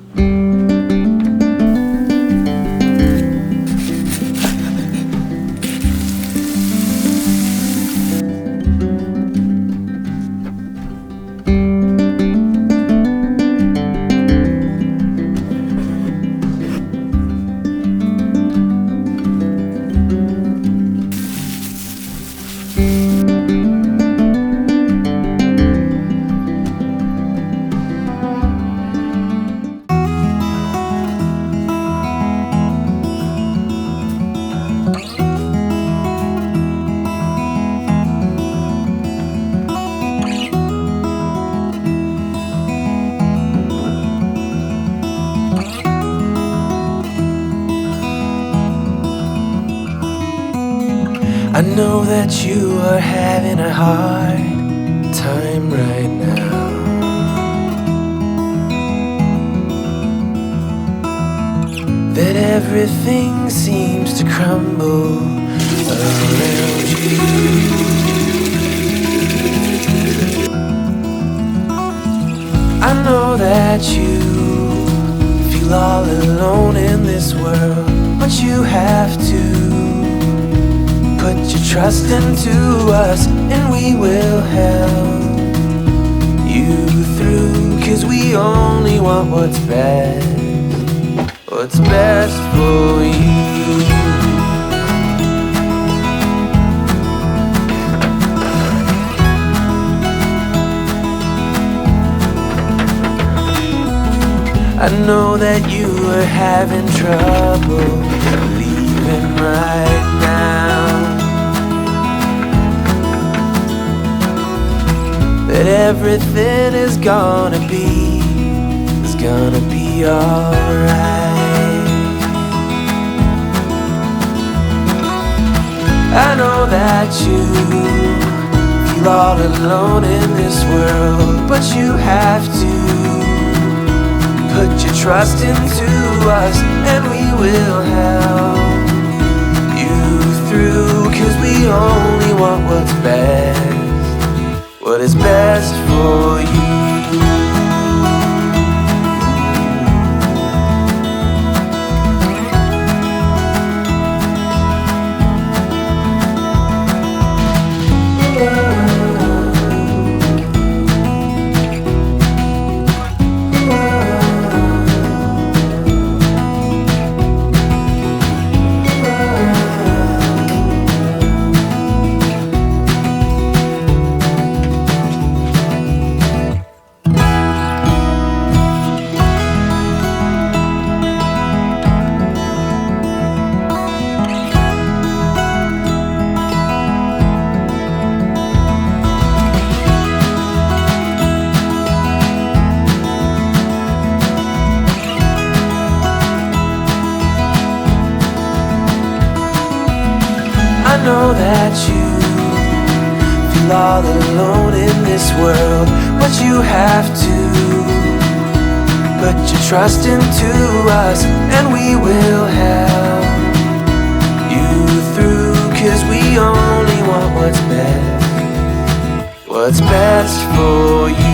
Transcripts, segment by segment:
thank mm -hmm. you I know that you are having a hard time right now. That everything seems to crumble around you. I know that you feel all alone in this world, but you have to put your trust into us and we will help you through cause we only want what's best what's best for you. I know that you are having trouble that everything is gonna be is gonna be alright. I know that you feel all alone in this world, but you have to put your trust into us, and we will help you through. Cause we only want what's best what is best for you. You feel all alone in this world, but you have to put your trust into us, and we will help you through. Cause we only want what's best, what's best for you.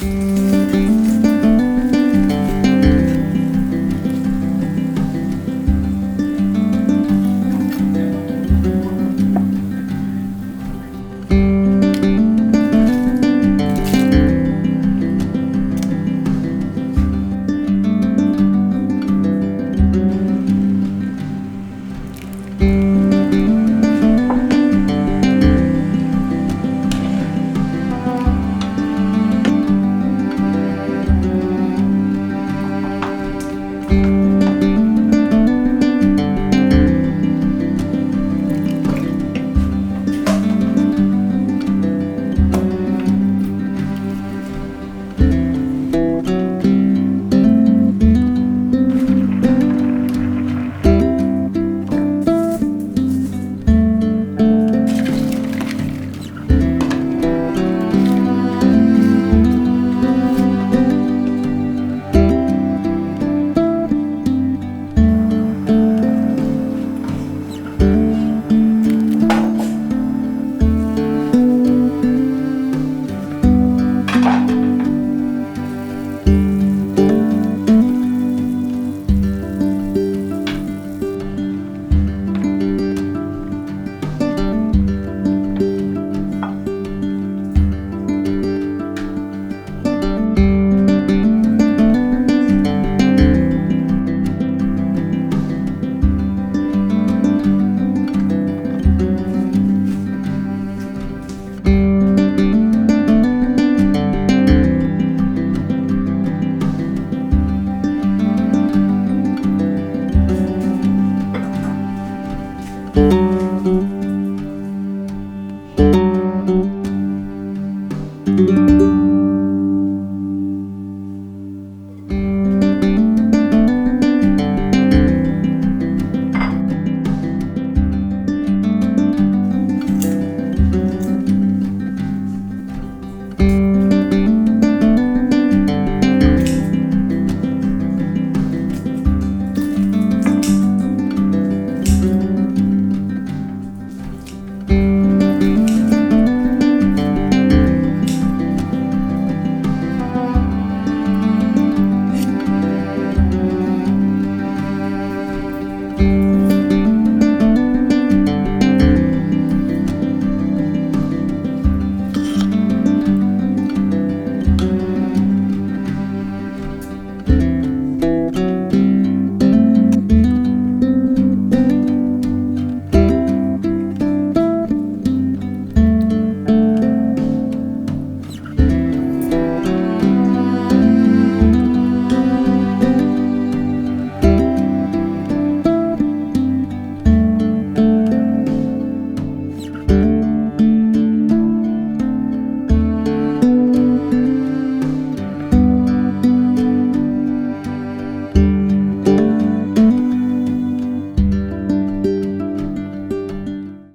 Thank